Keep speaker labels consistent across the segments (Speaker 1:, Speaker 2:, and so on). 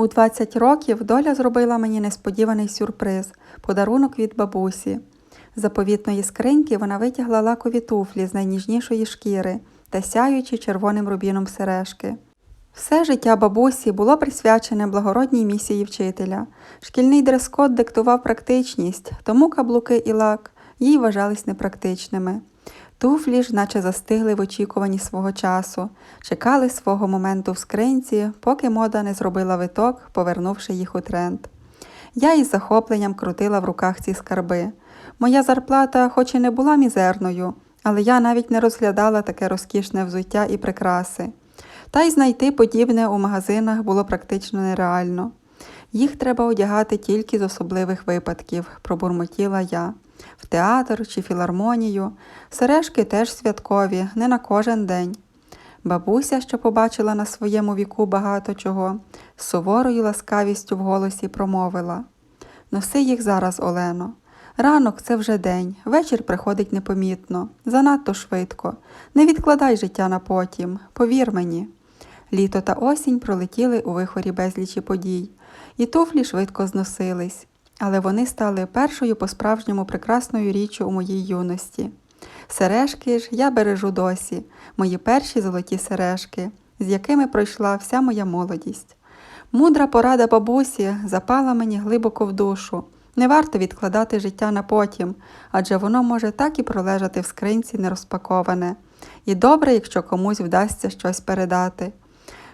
Speaker 1: У 20 років доля зробила мені несподіваний сюрприз подарунок від бабусі. З заповітної скриньки вона витягла лакові туфлі з найніжнішої шкіри та сяючі червоним рубіном сережки. Все життя бабусі було присвячене благородній місії вчителя. Шкільний дрес-код диктував практичність, тому каблуки і лак їй вважались непрактичними. Туфлі ж, наче застигли в очікуванні свого часу, чекали свого моменту в скринці, поки мода не зробила виток, повернувши їх у тренд. Я із захопленням крутила в руках ці скарби. Моя зарплата, хоч і не була мізерною, але я навіть не розглядала таке розкішне взуття і прикраси. Та й знайти подібне у магазинах було практично нереально. Їх треба одягати тільки з особливих випадків, пробурмотіла я. В театр чи філармонію. Сережки теж святкові, не на кожен день. Бабуся, що побачила на своєму віку багато чого, з суворою ласкавістю в голосі промовила Носи їх зараз, Олено. Ранок це вже день, вечір приходить непомітно, занадто швидко. Не відкладай життя на потім, повір мені. Літо та осінь пролетіли у вихорі безлічі подій, і туфлі швидко зносились, але вони стали першою по-справжньому прекрасною річчю у моїй юності. Сережки ж я бережу досі, мої перші золоті сережки, з якими пройшла вся моя молодість. Мудра порада бабусі запала мені глибоко в душу. Не варто відкладати життя на потім, адже воно може так і пролежати в скринці нерозпаковане. І добре, якщо комусь вдасться щось передати.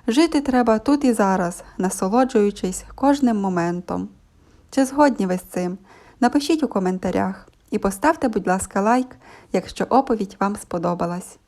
Speaker 1: Жити треба тут і зараз, насолоджуючись кожним моментом. Чи згодні ви з цим? Напишіть у коментарях і поставте, будь ласка, лайк, якщо оповідь вам сподобалась.